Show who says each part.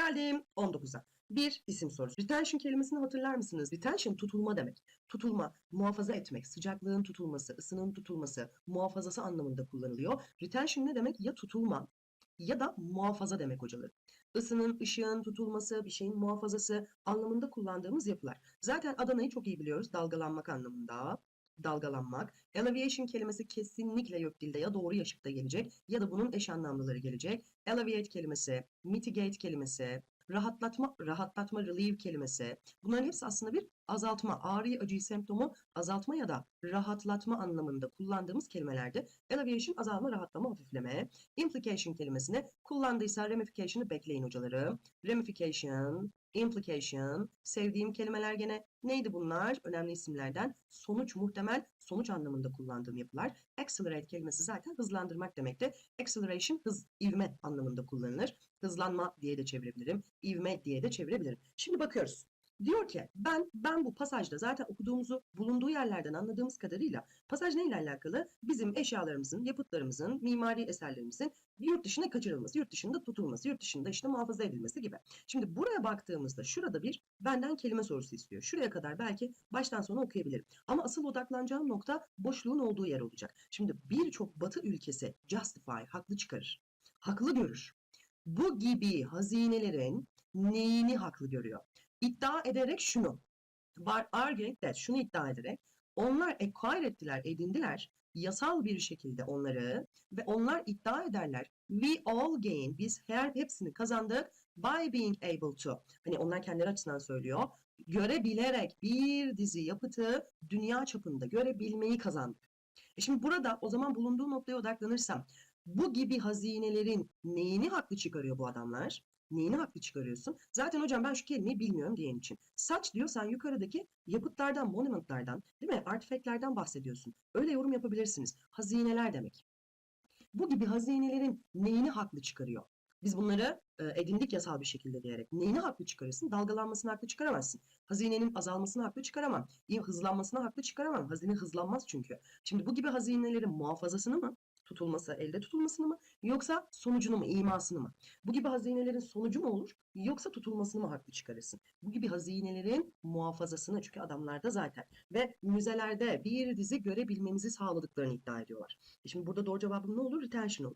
Speaker 1: Geldim 19'a. Bir isim sorusu. Retention kelimesini hatırlar mısınız? Retention tutulma demek. Tutulma, muhafaza etmek, sıcaklığın tutulması, ısının tutulması, muhafazası anlamında kullanılıyor. Retention ne demek? Ya tutulma ya da muhafaza demek hocalarım. Isının, ışığın tutulması, bir şeyin muhafazası anlamında kullandığımız yapılar. Zaten Adana'yı çok iyi biliyoruz dalgalanmak anlamında. Dalgalanmak. Elevation kelimesi kesinlikle yok dilde ya doğru yaşıkta gelecek ya da bunun eş anlamlıları gelecek. Elevate kelimesi, mitigate kelimesi, rahatlatma, rahatlatma, relieve kelimesi. Bunların hepsi aslında bir azaltma, ağrıyı, acıyı, semptomu azaltma ya da rahatlatma anlamında kullandığımız kelimelerdi. Elevation azalma, rahatlama, hafifleme. Implication kelimesini kullandıysa ramification'ı bekleyin hocalarım. Ramification, implication, sevdiğim kelimeler gene neydi bunlar? Önemli isimlerden. Sonuç, muhtemel, sonuç anlamında kullandığım yapılar. Accelerate kelimesi zaten hızlandırmak demekti. Acceleration, hız, ivme anlamında kullanılır. Hızlanma diye de çevirebilirim. ivme diye de çevirebilirim. Şimdi bakıyoruz. Diyor ki ben ben bu pasajda zaten okuduğumuzu bulunduğu yerlerden anladığımız kadarıyla pasaj neyle alakalı? Bizim eşyalarımızın, yapıtlarımızın, mimari eserlerimizin yurt dışına kaçırılması, yurt dışında tutulması, yurt dışında işte muhafaza edilmesi gibi. Şimdi buraya baktığımızda şurada bir benden kelime sorusu istiyor. Şuraya kadar belki baştan sona okuyabilirim. Ama asıl odaklanacağım nokta boşluğun olduğu yer olacak. Şimdi birçok batı ülkesi justify, haklı çıkarır. Haklı görür. Bu gibi hazinelerin neyini haklı görüyor? İddia ederek şunu. Var arguing that şunu iddia ederek onlar acquire ettiler, edindiler yasal bir şekilde onları ve onlar iddia ederler. We all gain, biz her hepsini kazandık by being able to. Hani onlar kendileri açısından söylüyor. Görebilerek bir dizi yapıtı dünya çapında görebilmeyi kazandık. E şimdi burada o zaman bulunduğu noktaya odaklanırsam bu gibi hazinelerin neyini haklı çıkarıyor bu adamlar? Neyini haklı çıkarıyorsun? Zaten hocam ben şu kelimeyi bilmiyorum diyen için. Saç diyorsan yukarıdaki yapıtlardan, monumentlardan, değil mi? Artifeklerden bahsediyorsun. Öyle yorum yapabilirsiniz. Hazineler demek. Bu gibi hazinelerin neyini haklı çıkarıyor? Biz bunları e, edindik yasal bir şekilde diyerek. Neyini haklı çıkarırsın? Dalgalanmasını haklı çıkaramazsın. Hazinenin azalmasını haklı çıkaramam. Hızlanmasını haklı çıkaramam. Hazine hızlanmaz çünkü. Şimdi bu gibi hazinelerin muhafazasını mı? Tutulması, elde tutulmasını mı yoksa sonucunu mu, imasını mı? Bu gibi hazinelerin sonucu mu olur yoksa tutulmasını mı haklı çıkarırsın? Bu gibi hazinelerin muhafazasını çünkü adamlarda zaten ve müzelerde bir dizi görebilmemizi sağladıklarını iddia ediyorlar. E şimdi burada doğru cevabım ne olur? Retention olur.